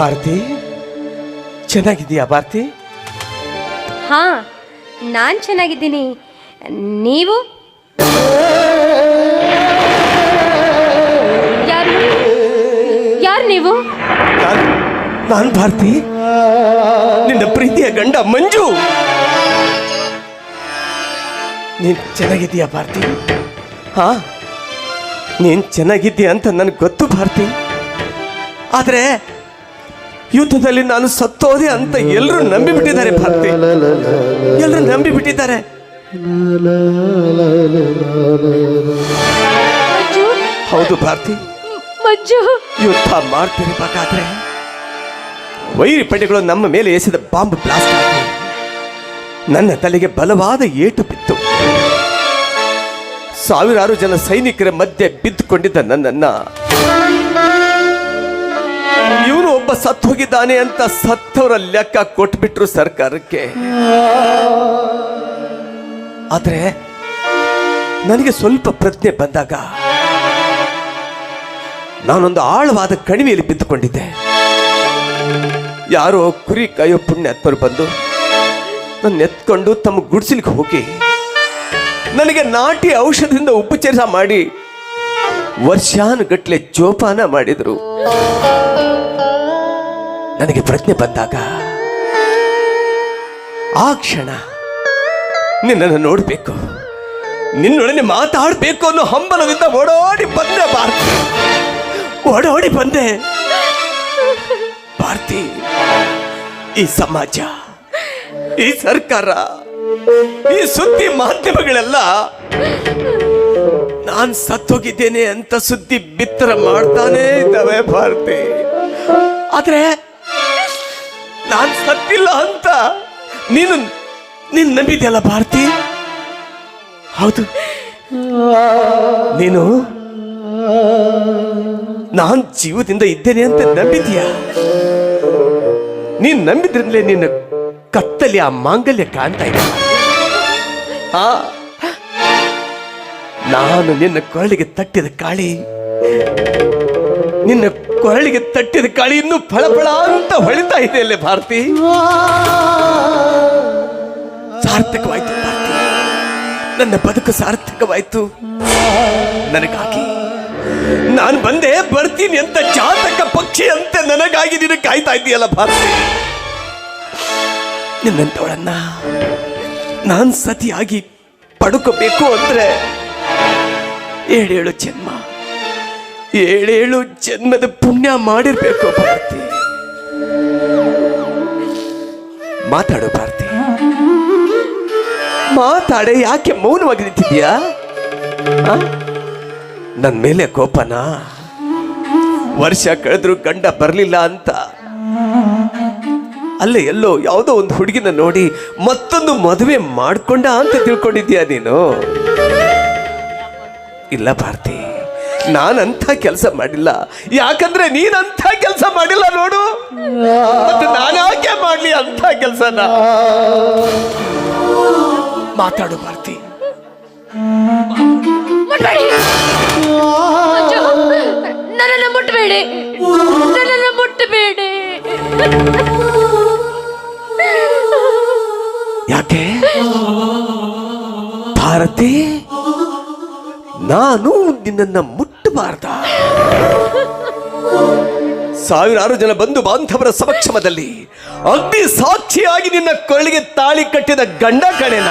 ಭಾರತಿ? ಚೆನ್ನಾಗಿದ್ದೀಯಾ ಭಾರತಿ? ಹಾ ನಾನು ಚೆನ್ನಾಗಿದ್ದೀನಿ. ನೀವು? ಯಾರು? ಯಾರು ನೀವು? ನಾನು ನಾನು ಭಾರತಿ. ನಿನ್ನ ಪ್ರೀತಿಯ ಗಂಡ ಮಂಜು. ನೀನ್ ಚೆನ್ನಾಗಿದ್ದೀಯಾ ಭಾರತಿ? ಹಾ ನೀನ್ ಚೆನ್ನಾಗಿದ್ದೀಯ ಅಂತ ನನಗೆ ಗೊತ್ತು ಭಾರತಿ. ಆದ್ರೆ ಯುದ್ಧದಲ್ಲಿ ನಾನು ಸತ್ತೋದೆ ಅಂತ ಎಲ್ಲರೂ ನಂಬಿಬಿಟ್ಟಿದ್ದಾರೆ ಭಕ್ತಿ. ಎಲ್ಲರೂ ನಂಬಿಬಿಟ್ಟಿದ್ದಾರೆ. ಮಂಜು? ಹೌದು ಭಾರತಿ. ಯುದ್ಧ ಮಾಡ್ತಿರ್ಬೇಕಾದ್ರೆ ವೈರಿ ಪಡೆಗಳು ನಮ್ಮ ಮೇಲೆ ಎಸೆದ ಬಾಂಬ್ ಬ್ಲಾಸ್ಟ್ ನನ್ನ ತಲೆಗೆ ಬಲವಾದ ಏಟು ಬಿತ್ತು. ಸಾವಿರಾರು ಜನ ಸೈನಿಕರ ಮಧ್ಯೆ ಬಿದ್ದುಕೊಂಡಿದ್ದ ನನ್ನನ್ನ ಒಬ್ಬ ಸತ್ತು ಹೋಗಿದ್ದಾನೆ ಅಂತ ಸತ್ತವರ ಲೆಕ್ಕ ಕೊಟ್ಬಿಟ್ರು ಸರ್ಕಾರಕ್ಕೆ. ಆದ್ರೆ ನನಗೆ ಸ್ವಲ್ಪ ಪ್ರಜ್ಞೆ ಬಂದಾಗ ನಾನೊಂದು ಆಳವಾದ ಕಣಿವೆಯಲ್ಲಿ ಬಿದ್ದುಕೊಂಡಿದ್ದೆ. ಯಾರೋ ಕುರಿ ಕಾಯೋ ಪುಣ್ಯಾತ್ಮರು ಬಂದು ನನ್ನ ಎತ್ಕೊಂಡು ತಮ್ಮ ಗುಡಿಸಲಿಕ್ಕೆ ಹೋಗಿ ನನಗೆ ನಾಟಿ ಔಷಧದಿಂದ ಉಪಚಾರ ಮಾಡಿ ವರ್ಷಾನುಗಟ್ಲೆ ಜೋಪಾನ ಮಾಡಿದರು. ನನಗೆ ಪ್ರಜ್ಞೆ ಬಂದಾಗ ಆ ಕ್ಷಣ ನಿನ್ನನ್ನು ನೋಡಬೇಕು. ನಿನ್ನೊಡನೆ ಮಾತಾಡಬೇಕು ಅನ್ನೋ ಹಂಬಲದಿಂದ ಓಡೋಡಿ ಬಂದೆ ಭಾರತಿ. ಓಡೋಡಿ ಬಂದೆ. ಭಾರತಿ, ಈ ಸಮಾಜ, ಈ ಸರ್ಕಾರ, ಈ ಸುದ್ದಿ ಮಾಧ್ಯಮಗಳೆಲ್ಲ ನಾನ್ ಸತ್ತೋಗಿದ್ದೇನೆ ಅಂತ ಸುದ್ದಿ ಬಿತ್ತರ ಮಾಡ್ತಾನೇ ಇದ್ದಾವೆ ಭಾರತಿ. ಆದ್ರೆ ನಾನ್ ಸತ್ತಿಲ್ಲ ಅಂತ. ನೀನು, ನೀನ್ ನಂಬಿದ್ಯಲ್ಲ ಭಾರತಿ? ಹೌದು. ನೀನು, ನಾನು ಜೀವದಿಂದ ಇದ್ದೇನೆ ಅಂತ ನಂಬಿದ್ಯಾ? ನೀನ್ ನಂಬಿದ್ರಿಂದಲೇ ನಿನ್ನ ಕತ್ತಲಿ ಆ ಮಾಂಗಲ್ಯ ಕಾಣ್ತಾ ಇದೆ. ನಾನು ನಿನ್ನ ಕೊರಳಿಗೆ ತಟ್ಟಿದ ಕಾಳಿ, ನಿನ್ನ ಕೊರಳಿಗೆ ತಟ್ಟಿದ ಕಾಳಿ ಇನ್ನೂ ಫಳಫಳ ಅಂತ ಹೊಳಿತಾ ಇದೆ ಅಲ್ಲೇ ಭಾರತಿ. ಸಾರ್ಥಕವಾಯ್ತು ನನ್ನ ಬದುಕು ಸಾರ್ಥಕವಾಯ್ತು. ನನಗಾಗಿ ನಾನು ಬಂದೆ ಬರ್ತೀನಿ ಅಂತ ಜಾತಕ ಪಕ್ಷಿ ಅಂತ ನನಗಾಗಿ ನೀನು ಕಾಯ್ತಾ ಇದೆಯಲ್ಲ ಭಾರತಿ. ನಿನ್ನಂತವಳನ್ನ ನಾನು ಸತಿಯಾಗಿ ಪಡ್ಕೋಬೇಕು ಅಂದ್ರೆ ಏಳೇಳು ಜನ್ಮ. ಏಳೇಳು ಜನ್ಮದ ಪುಣ್ಯ ಮಾಡಿರ್ಬೇಕು ಭಾರತಿ. ಮಾತಾಡು ಭಾರತಿ. ಮಾತಾಡೆ, ಯಾಕೆ ಮೌನವಾಗಿ ನಿಂತಿದ್ಯಾ ಆ? ನನ್ ಮೇಲೆ ಕೋಪನ? ವರ್ಷ ಕಳೆದ್ರು ಗಂಡ ಬರ್ಲಿಲ್ಲ ಅಂತ. ಅಲ್ಲೇ ಎಲ್ಲೋ ಯಾವುದೋ ಒಂದು ಹುಡುಗಿನ ನೋಡಿ ಮತ್ತೊಂದು ಮದುವೆ ಮಾಡ್ಕೊಂಡ ಅಂತ ತಿಳ್ಕೊಂಡಿದ್ಯಾ ನೀನು? ಇಲ್ಲ ಭಾರತಿ. ನಾನಂಥ ಕೆಲಸ ಮಾಡಿಲ್ಲ. ಯಾಕಂದ್ರೆ ನೀನಂಥ ಕೆಲಸ ಮಾಡಿಲ್ಲ ನೋಡು. ಮತ್ತೆ ನಾನಾಕೆ ಮಾಡಲಿ ಅಂಥ ಕೆಲಸನ? ಮಾತಾಡು ಭಾರತಿ. ನನ್ನನ್ನು ಮುಟ್ಟಬೇಡಿ ನನ್ನನ್ನು ಮುಟ್ಟಬೇಡಿ ಯಾಕೆ? ಭಾರತಿ ನಾನು ನಿನ್ನನ್ನ ಮುಟ್ಟಬಾರ್ದ ಸಾವಿರಾರು ಜನ ಬಂಧು ಬಾಂಧವರ ಸಮಕ್ಷಮದಲ್ಲಿ ಅಗ್ನಿ ಸಾಕ್ಷಿಯಾಗಿ ನಿನ್ನ ಕೊರಳಿಗೆ ತಾಳಿ ಕಟ್ಟಿದ ಗಂಡ ಕಣೆನ.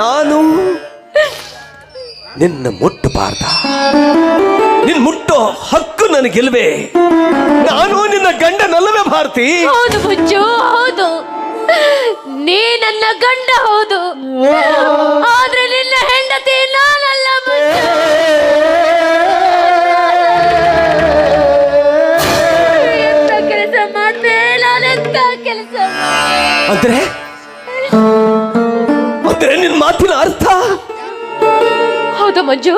ನಾನು ನಿನ್ನ ಮುಟ್ಟಬಾರ್ದ ನಿನ್ ಮುಟ್ಟೋ ಹಕ್ಕು ನನಗಿಲ್ವೇ. ನಾನು ನಿನ್ನ ಗಂಡನಲ್ಲವೇ ಭಾರತಿ. ಹೌದು ಹೌದು. ನೀ ನನ್ನ ಗಂಡ ಹೌದು. ಆದ್ರೆ ನಿನ್ನ ಹೆಂಡತಿ ನಾನಲ್ಲ ಮಂಜು. ಅಂದ್ರೆ ಅಂದ್ರೆ ನಿನ್ ಮಾತಿನ ಅರ್ಥ? ಹೌದು ಮಂಜು,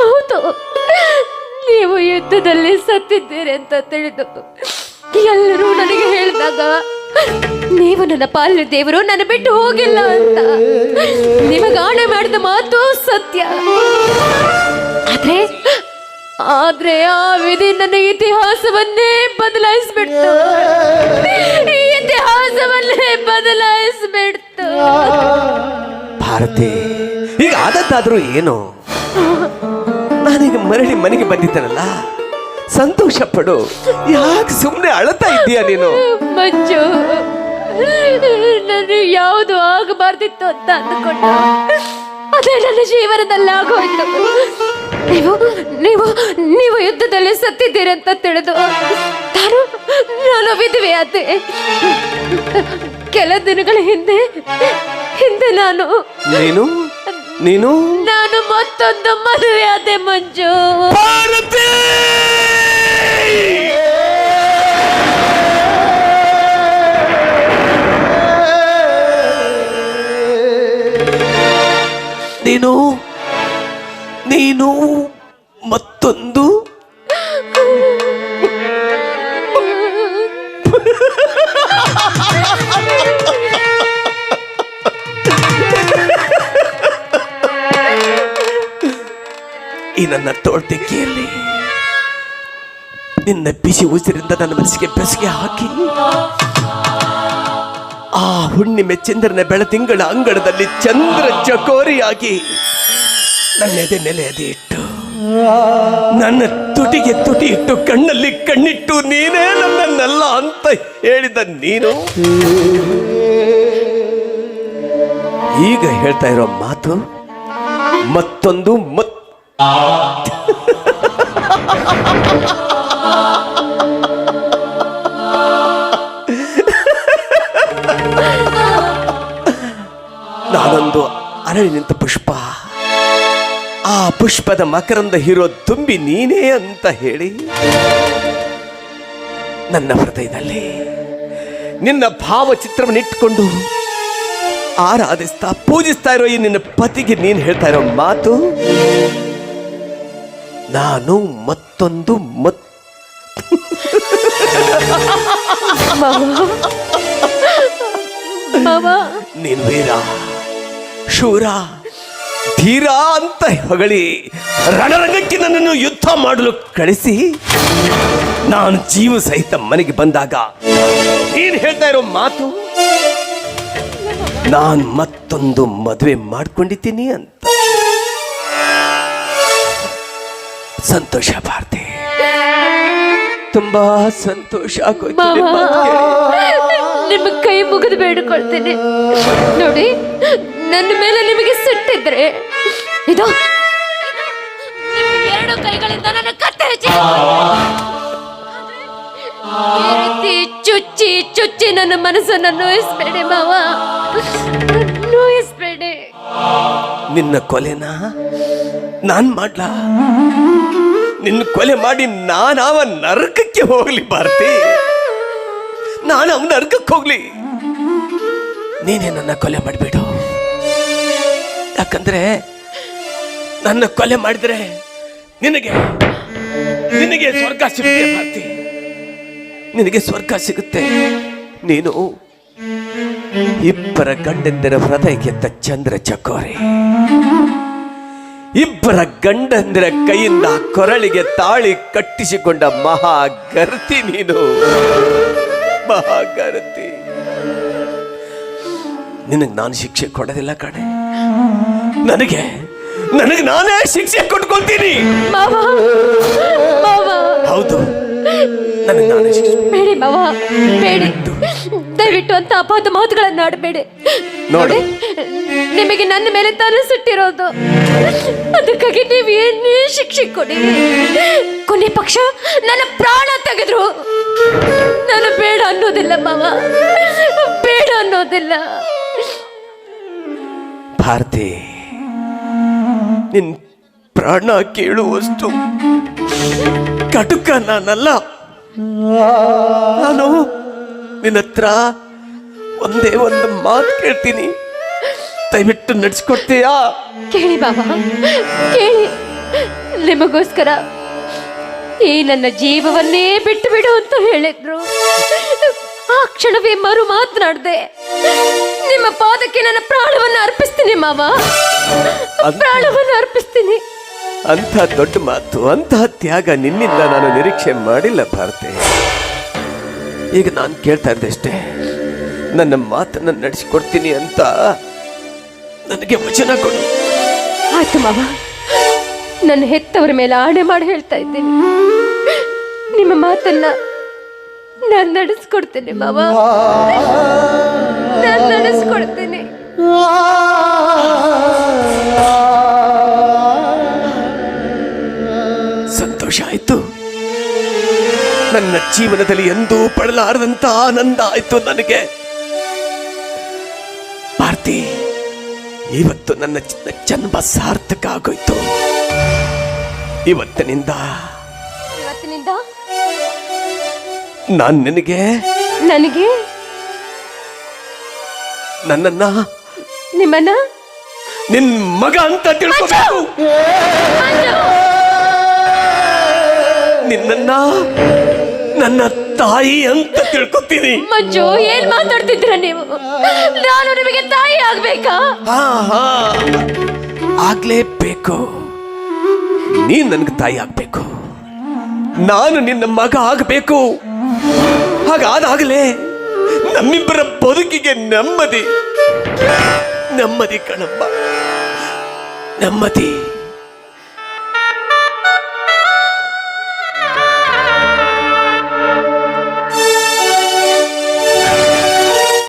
ಹೌದು. ನೀವು ಯುದ್ಧದಲ್ಲಿ ಸತ್ತಿದ್ದೀರಿ ಅಂತ ತಿಳಿದು ಎಲ್ಲರೂ ನನಗೆ ಹೇಳಿದಾಗ, ನೀವು ನನ್ನ ಪಾಲಿನ ದೇವರು ನನ್ನ ಬಿಟ್ಟು ಹೋಗಿಲ್ಲ ಅಂತ. ನಿಮಗಾಣೆ ಮಾಡಿದ ಮಾತು ಸತ್ಯ. ಆದ್ರೆ ಆದ್ರೆ ಆ ವಿಧಿ ನನ್ನ ಇತಿಹಾಸವನ್ನೇ ಬದಲಾಯಿಸ್ಬಿಡ್ತು. ಈ ಇತಿಹಾಸವನ್ನೇ ಬದಲಾಯಿಸ್ಬಿಡ್ತು ಭಾರತಿ ಈಗ ಆದದ್ದಾದ್ರೂ ಏನು? ನಾನೀಗ ಮರಳಿ ಮನೆಗೆ ಬಂದಿದ್ದನಲ್ಲ? ಸಂತೋಷ ಪಡು ಯಾಕೆ ಸುಮ್ಮನೆ ಅಳತಾ ಇದ್ದೀಯ ನೀನು? ಮಂಜು ನಾನು ಯಾವುದು ಆಗಬಾರ್ದಿತ್ತು ಅಂತ ಅಂದುಕೊಂಡು ಅದೇ ನನ್ನ ಜೀವನದಲ್ಲಿ ಆಗೋಯ್ತು ನೀವು ನೀವು ನೀವು ಯುದ್ಧದಲ್ಲಿ ಸತ್ತಿದ್ದೀರಂತ ಅಂತ ತಿಳಿದು ನಾನು ನಾನು ವಿಧವೆ ಅತ್ತೆ ಕೆಲ ದಿನಗಳ ಹಿಂದೆ ಹಿಂದೆ ನಾನು ನೀನು? ನೀನು? ನಾನು ಮತ್ತೊಂದು ಮದುವೆ ಆದೆ ಮಂಜು. ಭಾರತಿ! ನನ್ನ ತೋಳ್ತಿಕ್ಕಿಯಲ್ಲಿ. ನಿನ್ನ ಬಿಸಿ ಉಸಿರಿಂದ ನನ್ನ ಮನಸ್ಸಿಗೆ ಬೆಸುಗೆ ಹಾಕಿ. ಆ ಹುಣ್ಣಿಮೆ ಚಂದ್ರನ ಬೆಳತಿಂಗಳ ಅಂಗಳದಲ್ಲಿ ಚಂದ್ರ ಚಕೋರಿಯಾಗಿ ನನ್ನ ಎದೆ ಮೇಲೆ ಎದೆ ಇಟ್ಟು, ನನ್ನ ತುಟಿಗೆ ತುಟಿ ಇಟ್ಟು, ಕಣ್ಣಲ್ಲಿ ಕಣ್ಣಿಟ್ಟು, ನೀನೇ ನನ್ನನ್ನೆಲ್ಲ ಅಂತ ಹೇಳಿದ ನೀನು. ಈಗ ಹೇಳ್ತಾ ಇರೋ ಮಾತು ಮತ್ತೊಂದು ಮತ್ ನಾನೊಂದು ಅರಳಿ ನಿಂತ ಪುಷ್ಪ. ಆ ಪುಷ್ಪದ ಮಕರಂದ ಹೀರೋ ತುಂಬಿ ನೀನೇ ಅಂತ ಹೇಳಿ ನನ್ನ ಹೃದಯದಲ್ಲಿ ನಿನ್ನ ಭಾವಚಿತ್ರವನ್ನು ಇಟ್ಕೊಂಡು ಆರಾಧಿಸ್ತಾ ಪೂಜಿಸ್ತಾ ಇರೋ ಈ ನಿನ್ನ ಪತಿಗೆ ನೀನು ಹೇಳ್ತಾ ಇರೋ ಮಾತು ನಾನು ಮತ್ತೊಂದು ಮತ್ ನೀನು ವೀರ ಶೂರ ಧೀರ ಅಂತ ಹೊಗಳಿ ರಣರಂಗಕ್ಕೆ ನನ್ನನ್ನು ಯುದ್ಧ ಮಾಡಲು ಕಳಿಸಿ ನಾನು ಜೀವ ಸಹಿತ ಮನೆಗೆ ಬಂದಾಗ ನೀನು ಹೇಳ್ತಾ ಇರೋ ಮಾತು ನಾನು ಮತ್ತೊಂದು ಮದುವೆ ಮಾಡ್ಕೊಂಡಿದ್ದೀನಿ ಅಂತ. ಸಂತೋಷ ಭಾರತಿ ತುಂಬಾ ಸಂತೋಷ ಆಗೋಯ್ತು ಕೇಳಿ. ನಿಮ್ಮ ಕೈ ಮುಗಿದು ಬೇಡಿಕೊಳ್ತೇನೆ. ನೋಡಿ ನನ್ನ ಮೇಲೆ ನಿಮಗೆ ಸಿಟ್ಟಿದ್ರೆ ಇದು ನಿಮ್ಮ ಎರಡು ಕೈಗಳಿಂದ ನನ್ನ ಕತ್ತೆ ಹಚ್ಚಿ. ಈ ರೀತಿ ಚುಚ್ಚಿ ಚುಚ್ಚಿ ನನ್ನ ಮನಸ್ಸನ್ನು ನೋಯಿಸ್ಬೇಡಿ ಮಾವ. ನೋಯಿಸ್ಬೇಡಿ. ನಿನ್ನ ಕೊಲೆನ? ನಾನ್ ಮಾಡ್ಲಾ? ನಿನ್ನ ಕೊಲೆ ಮಾಡಿ ನಾನು ಅವ ನರಕಕ್ಕೆ ಹೋಗ್ಲಿ ಭಾರತಿ. ನಾನು ಅವನ ನರಕಕ್ಕೆ ಹೋಗ್ಲಿ. ನೀನೇ ನನ್ನ ಕೊಲೆ ಮಾಡಿಬಿಡು. ಯಾಕಂದ್ರೆ ನನ್ನ ಕೊಲೆ ಮಾಡಿದ್ರೆ ನಿನಗೆ ನಿನಗೆ ಸ್ವರ್ಗ ಸಿಗುತ್ತೆ ಭಾರತಿ. ನಿನಗೆ ಸ್ವರ್ಗ ಸಿಗುತ್ತೆ. ನೀನು ಇಬ್ಬರ ಗಂಡಂದಿರ ಹೃದಯ ಗೆದ್ದ ಚಂದ್ರ ಚಕೋರಿ. ಇಬ್ಬರ ಗಂಡಂದಿರ ಕೈಯಿಂದ ಕೊರಳಿಗೆ ತಾಳಿ ಕಟ್ಟಿಸಿಕೊಂಡ ಮಹಾಗರ್ತಿ ನೀನು. ಮಹಾಗರ್ತಿ. ನಿನಗೆ ನಾನು ಶಿಕ್ಷೆ ಕೊಡೋದಿಲ್ಲ ಕಣೆ. ನನಗೆ ನನಗೆ ನಾನೇ ಶಿಕ್ಷೆ ಕೊಟ್ಕೊಳ್ತೀನಿ. ಹೌದು ನನಗೆ ನಾನೇ ಶಿಕ್ಷೆ ಬೇಡಿ ದಯವಿಟ್ಟು ಅಂತ ಅಪಾದ ಮಾತುಗಳನ್ನ ಆಡಬೇಡಿ. ನೋಡಿ. ನಿಮಗೆ ನನ್ನ ಮೇಲೆ ತಾನು ಸುಟ್ಟಿರೋದು ಅದಕ್ಕಾಗಿ ನೀವು ಏನೇ ಶಿಕ್ಷೆ ಕೊಡಿ. ಕೊನೆ ಪಕ್ಷ ನನ್ನ ಪ್ರಾಣ ತೆಗೆದ್ರು. ನಾನು ಬೇಡ ಅನ್ನೋದಿಲ್ಲ ಮಾವ. ಬೇಡ ಅನ್ನೋದಿಲ್ಲ. ಭಾರತಿ ನಿನ್ ಪ್ರಾಣ ಕೇಳುವಷ್ಟು ಕಟುಕ ನಾನಲ್ಲ. ನಾನು ನಿನ್ನ ಹತ್ರ ಒಂದೇ ಒಂದು ಮಾತು ಕೇಳ್ತೀನಿ. ದಯವಿಟ್ಟು ನಡ್ಸ್ಕೊಡ್ತೀಯಾ? ಕೇಳಿ ಬಾಬಾ ಕೇಳಿ. ನಿಮಗೋಸ್ಕರ ಈ ನನ್ನ ಜೀವವನ್ನೇ ಬಿಟ್ಟು ಬಿಡು ಅಂತ ಹೇಳಿದ್ರು. ಆ ಕ್ಷಣವೇ ಮರು ಮಾತನಾಡ್ದೆ. ನಿಮ್ಮ ಪಾದಕ್ಕೆ ನನ್ನ ಪ್ರಾಣವನ್ನು ಅರ್ಪಿಸ್ತೀನಿ ಮಾವ. ಪ್ರಾಣವನ್ನು ಅರ್ಪಿಸ್ತೀನಿ. ಅಂಥ ದೊಡ್ಡ ಮಾತು ಅಂತಹ ತ್ಯಾಗ ನಿನ್ನಿಂದ ನಾನು ನಿರೀಕ್ಷೆ ಮಾಡಿಲ್ಲ ಭಾರತಿ. ಈಗ ನಾನು ಕೇಳ್ತಾ ಇದ್ದಷ್ಟೇ ನನ್ನ ಮಾತನ್ನ ನಡೆಸಿಕೊಡ್ತೀನಿ ಅಂತ ನನಗೆ ವಚನ ಕೊಡು. ಆಯ್ತು ಮಾವ. ನನ್ನ ಹೆತ್ತವರ ಮೇಲೆ ಆಣೆ ಮಾಡಿ ಹೇಳ್ತಾ ಇದ್ದೀನಿ. ನಿಮ್ಮ ಮಾತನ್ನ ನಾನು ನಡೆಸ್ಕೊಡ್ತೇನೆ ಮಾವ. ನಾನು ನಡೆಸ್ಕೊಡ್ತೇನೆ. ನನ್ನ ಜೀವನದಲ್ಲಿ ಎಂದೂ ಪಡಲಾರದಂತ ಆನಂದ ಆಯ್ತು ನನಗೆ. ಭಾರತಿ ಇವತ್ತು ನನ್ನ ಚಿನ್ನ ಜನ್ಮ ಸಾರ್ಥಕ ಆಗೋಯ್ತು. ಇವತ್ತಿನಿಂದ ಇವತ್ತಿನಿಂದ? ನಾನು ನಿನಗೆ ನನಗೆ? ನನ್ನನ್ನ ನಿಮ್ಮನ್ನ? ನಿನ್ ಮಗ ಅಂತ ತಿಳ್ಕೋಬೇಕು. ನಿನ್ನನ್ನ ನನ್ನ ತಾಯಿ ಅಂತ ತಿಳ್ಕೊತೀನಿ ಮಂಜು ಏನ್ ಮಾತಾಡ್ತಿದ್ದೀರ ನೀವು? ನಾನು ನಿಮಗೆ ತಾಯಿ ಆಗ್ಬೇಕಾ? ಹಾ ಹಾ. ಆಗ್ಲೇಬೇಕು ನೀನ್ ನನ್ಗೆ ತಾಯಿ ಆಗ್ಬೇಕು. ನಾನು ನಿನ್ನ ಮಗ ಆಗಬೇಕು. ಹಾಗಾದಾಗಲೇ ನಮ್ಮಿಬ್ಬರ ಬದುಕಿಗೆ ನೆಮ್ಮದಿ. ನೆಮ್ಮದಿ ಕಣಮ್ಮ ನೆಮ್ಮದಿ.